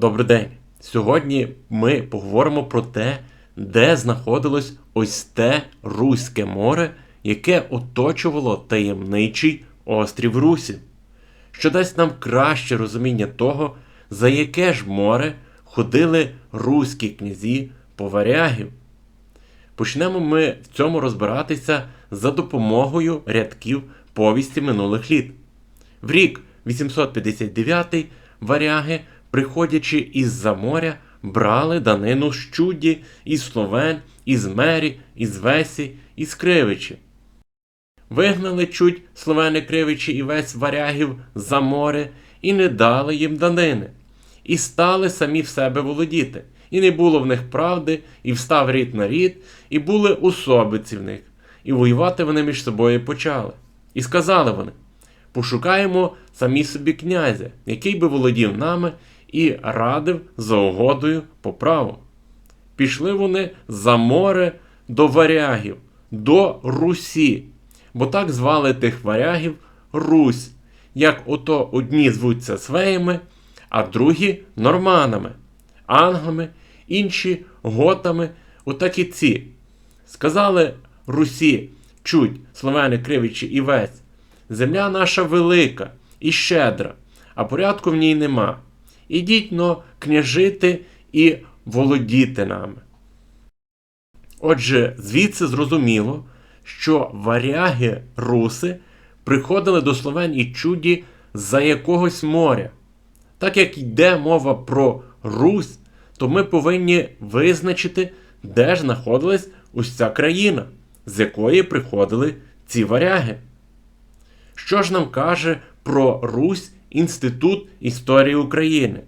Добрий день! Сьогодні ми поговоримо про те, де знаходилось ось те Руське море, яке оточувало таємничий острів Русі, що дасть нам краще розуміння того, за яке ж море ходили руські князі поварягів. Почнемо ми в цьому розбиратися за допомогою рядків повісті минулих літ. В рік 859 варяги, приходячи із-за моря, брали данину з Чуді, із Словен, із Мері, із Весі, із Кривичі. Вигнали чуть словени Кривичі і весь варягів за море, і не дали їм данини, і стали самі в себе володіти. І не було в них правди, і встав рід на рід, і були особиці в них, і воювати вони між собою почали. І сказали вони: пошукаємо самі собі князя, який би володів нами і радив за угодою по праву. Пішли вони за море до варягів, до Русі, бо так звали тих варягів Русь, як ото одні звуться свеями, а другі норманами, англами, інші готами, отак і ці. Сказали Русі, чуть, словени кривичі і весь, земля наша велика і щедра, а порядку в ній нема. Ідіть но княжити і володіти нами. Отже, звідси зрозуміло, що варяги руси приходили до Словен і чуді за якогось моря. Так як йде мова про Русь, то ми повинні визначити, де ж знаходилась ця країна, з якої приходили ці варяги. Що ж нам каже про Русь Інститут історії України?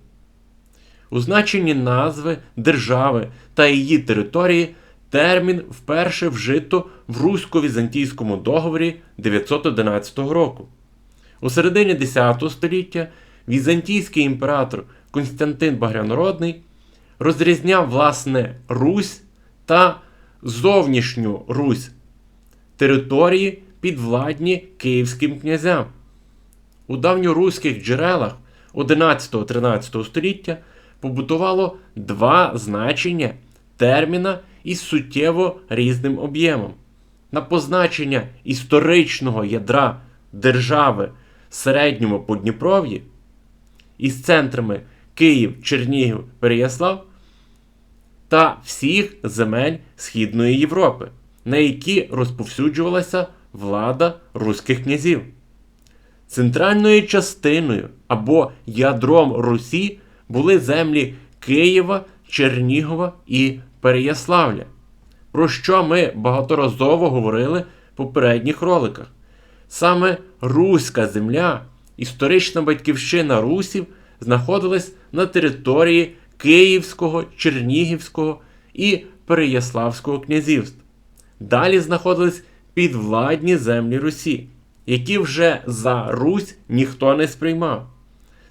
У значенні назви держави та її території термін вперше вжито в Русько-Візантійському договорі 911 року. У середині 10 століття візантійський імператор Константин Багрянородний розрізняв власне Русь та зовнішню Русь території підвладні київським князям. У давньоруських джерелах 11-13 століття побутувало два значення терміна із суттєво різним об'ємом. На позначення історичного ядра держави середньому Подніпров'ї із центрами Київ, Чернігів, Переяслав та всіх земель Східної Європи, на які розповсюджувалася влада руських князів. Центральною частиною або ядром Русі були землі Києва, Чернігова і Переяславля, про що ми багаторазово говорили в попередніх роликах. Саме Руська земля, історична батьківщина русів, знаходилась на території Київського, Чернігівського і Переяславського князівств. Далі знаходились підвладні землі Русі, які вже за Русь ніхто не сприймав.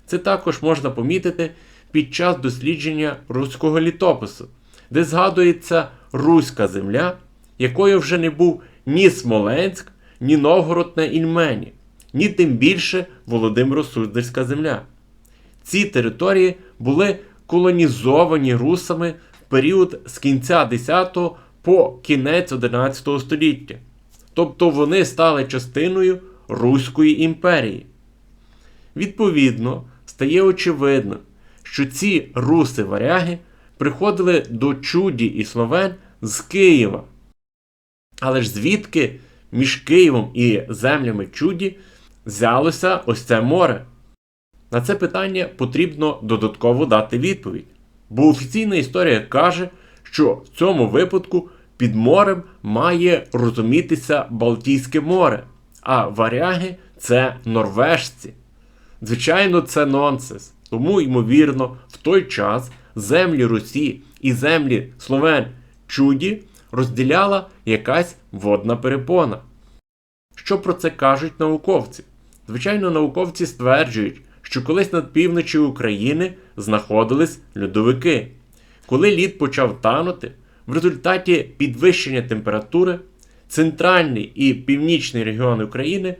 Це також можна помітити під час дослідження руського літопису, де згадується Руська земля, якою вже не був ні Смоленськ, ні Новгород на Ільмені, ні тим більше Володимиро-Суздальська земля. Ці території були колонізовані русами в період з кінця 10 по кінець 11 століття. Тобто вони стали частиною Руської імперії. Відповідно, стає очевидно, що ці руси-варяги приходили до чуді і словен з Києва. Але ж звідки між Києвом і землями чуді взялося ось це море? На це питання потрібно додатково дати відповідь. Бо офіційна історія каже, що в цьому випадку під морем має розумітися Балтійське море, а варяги це норвежці. Звичайно, це нонсенс. Тому, ймовірно, в той час землі Русі і землі Словен Чуді розділяла якась водна перепона. Що про це кажуть науковці? Звичайно, науковці стверджують, що колись над півночі України знаходились льодовики. Коли лід почав танути, в результаті підвищення температури центральний і північний регіони України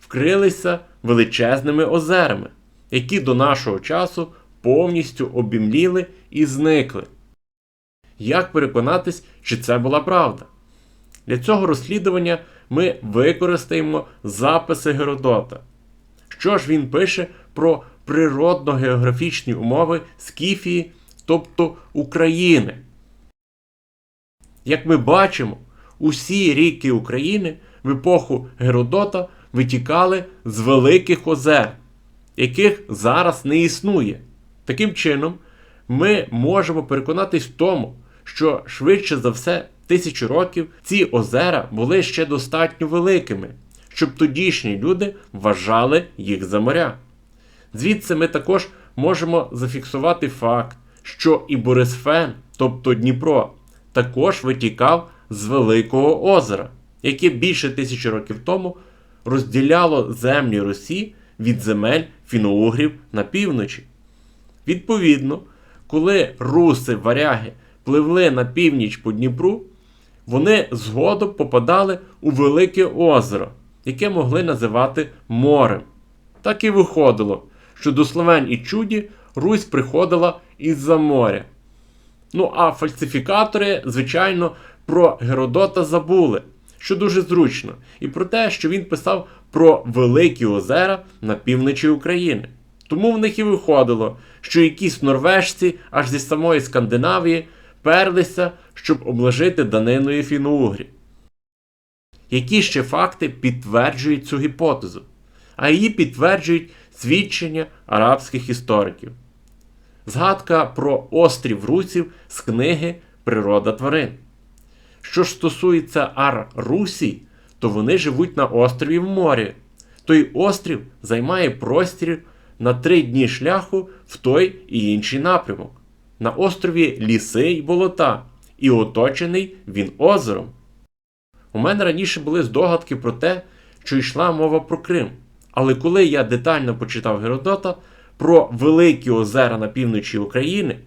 вкрилися величезними озерами, які до нашого часу повністю обімліли і зникли. Як переконатись, чи це була правда? Для цього розслідування ми використаємо записи Геродота. Що ж він пише про природно-географічні умови Скіфії, тобто України? Як ми бачимо, усі ріки України в епоху Геродота витікали з великих озер, яких зараз не існує. Таким чином, ми можемо переконатись в тому, що швидше за все тисячу років ці озера були ще достатньо великими, щоб тодішні люди вважали їх за моря. Звідси ми також можемо зафіксувати факт, що і Борисфен, тобто Дніпро, також витікав з Великого озера, яке більше тисячі років тому розділяло землі Русі від земель фіноугрів на півночі. Відповідно, коли руси варяги пливли на північ по Дніпру, вони згодом попадали у Велике озеро, яке могли називати морем. Так і виходило, що до Словень і Чуді Русь приходила із-за моря. Ну а фальсифікатори, звичайно, про Геродота забули, що дуже зручно, і про те, що він писав про великі озера на півночі України. Тому в них і виходило, що якісь норвежці аж зі самої Скандинавії перлися, щоб обложити даниною фіноугрі. Які ще факти підтверджують цю гіпотезу? А її підтверджують свідчення арабських істориків. Згадка про острів Русів з книги Природа тварин. Що ж стосується Ар-Русі, то вони живуть на острові в морі. Той острів займає простір на три дні шляху в той і інший напрямок. На острові ліси й болота, і оточений він озером. У мене раніше були здогадки про те, що йшла мова про Крим. Але коли я детально почитав Геродота про великі озера на півночі України,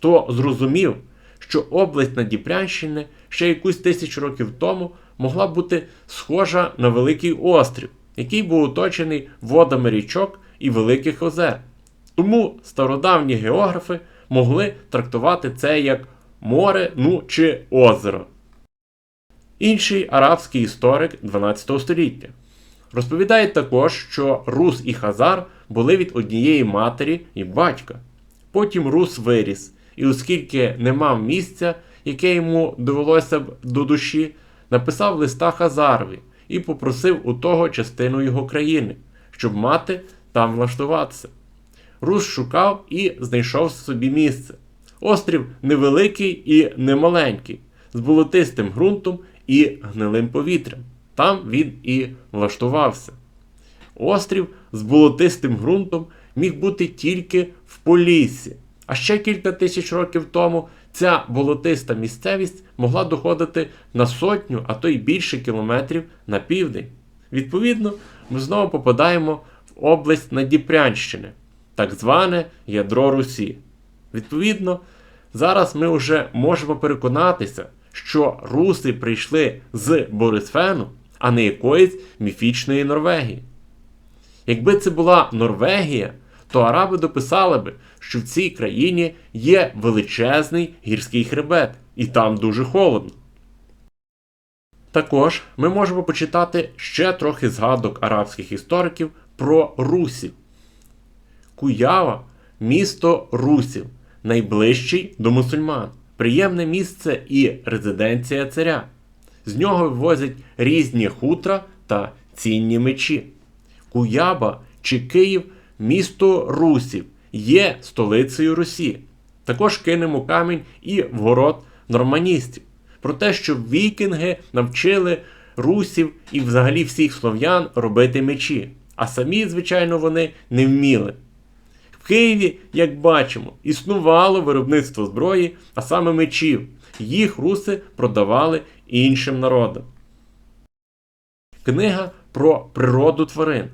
то зрозумів, що область Надніпрянщини ще якусь тисячу років тому могла бути схожа на Великий острів, який був оточений водами річок і великих озер. Тому стародавні географи могли трактувати це як море, ну чи озеро. Інший арабський історик 12 століття розповідає також, що Рус і Хазар були від однієї матері і батька. Потім Рус виріс, і оскільки не мав місця, яке йому довелося б до душі, написав листа Хазарові і попросив у того частину його країни, щоб мати там влаштуватися. Рус шукав і знайшов собі місце. Острів невеликий і немаленький, з болотистим ґрунтом і гнилим повітрям. Там він і влаштувався. Острів з болотистим ґрунтом міг бути тільки в Поліссі. А ще кілька тисяч років тому ця болотиста місцевість могла доходити на сотню, а то й більше кілометрів на південь. Відповідно, ми знову попадаємо в область Надніпрянщини, так зване ядро Русі. Відповідно, зараз ми вже можемо переконатися, що руси прийшли з Борисфену, а не якоїсь міфічної Норвегії. Якби це була Норвегія, то араби дописали би, що в цій країні є величезний гірський хребет, і там дуже холодно. Також ми можемо почитати ще трохи згадок арабських істориків про русів. Куява місто русів, найближчий до мусульман, приємне місце і резиденція царя. З нього вивозять різні хутра та цінні мечі. Куяба чи Київ місто Русів, є столицею Русі. Також кинемо камінь і в город норманістів. Про те, що вікінги навчили русів і взагалі всіх слов'ян робити мечі, а самі, звичайно, вони не вміли. В Києві, як бачимо, існувало виробництво зброї, а саме мечів. Їх руси продавали іншим народам. Книга про природу тварин.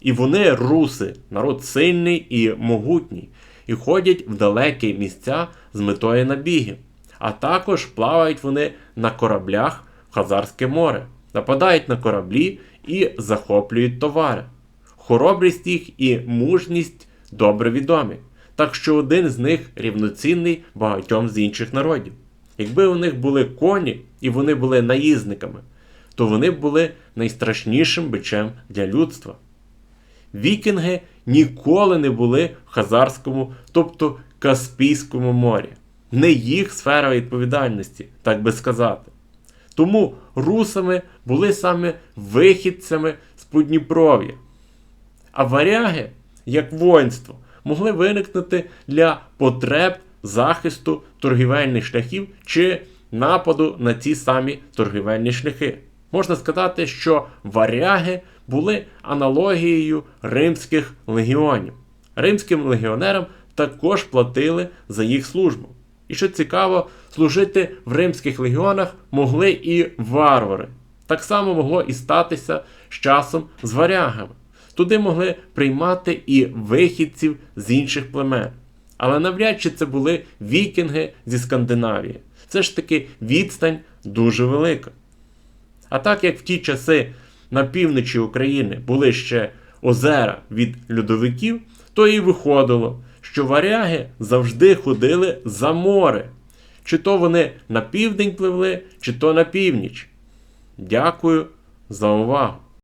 І вони руси, народ сильний і могутній, і ходять в далекі місця з метою набігів. А також плавають вони на кораблях в Хазарське море, нападають на кораблі і захоплюють товари. Хоробрість їх і мужність добре відомі. так що один з них рівноцінний багатьом з інших народів. Якби у них були коні і вони були наїзниками, то вони б були найстрашнішим бичем для людства. Вікінги ніколи не були в Хазарському, тобто Каспійському морі. Не їх сфера відповідальності, так би сказати. Тому русами були саме вихідцями з Подніпров'я. А варяги, як воїнство, могли виникнути для потреб захисту торгівельних шляхів чи нападу на ці самі торгівельні шляхи. Можна сказати, що варяги були аналогією римських легіонів. Римським легіонерам також платили за їх службу. І що цікаво, служити в римських легіонах могли і варвари. Так само могло і статися з часом з варягами. Туди могли приймати і вихідців з інших племен. Але навряд чи це були вікінги зі Скандинавії. Це ж таки відстань дуже велика. А так як в ті часи на півночі України були ще озера від льодовиків, то і виходило, що варяги завжди ходили за море. Чи то вони на південь пливли, чи то на північ. Дякую за увагу!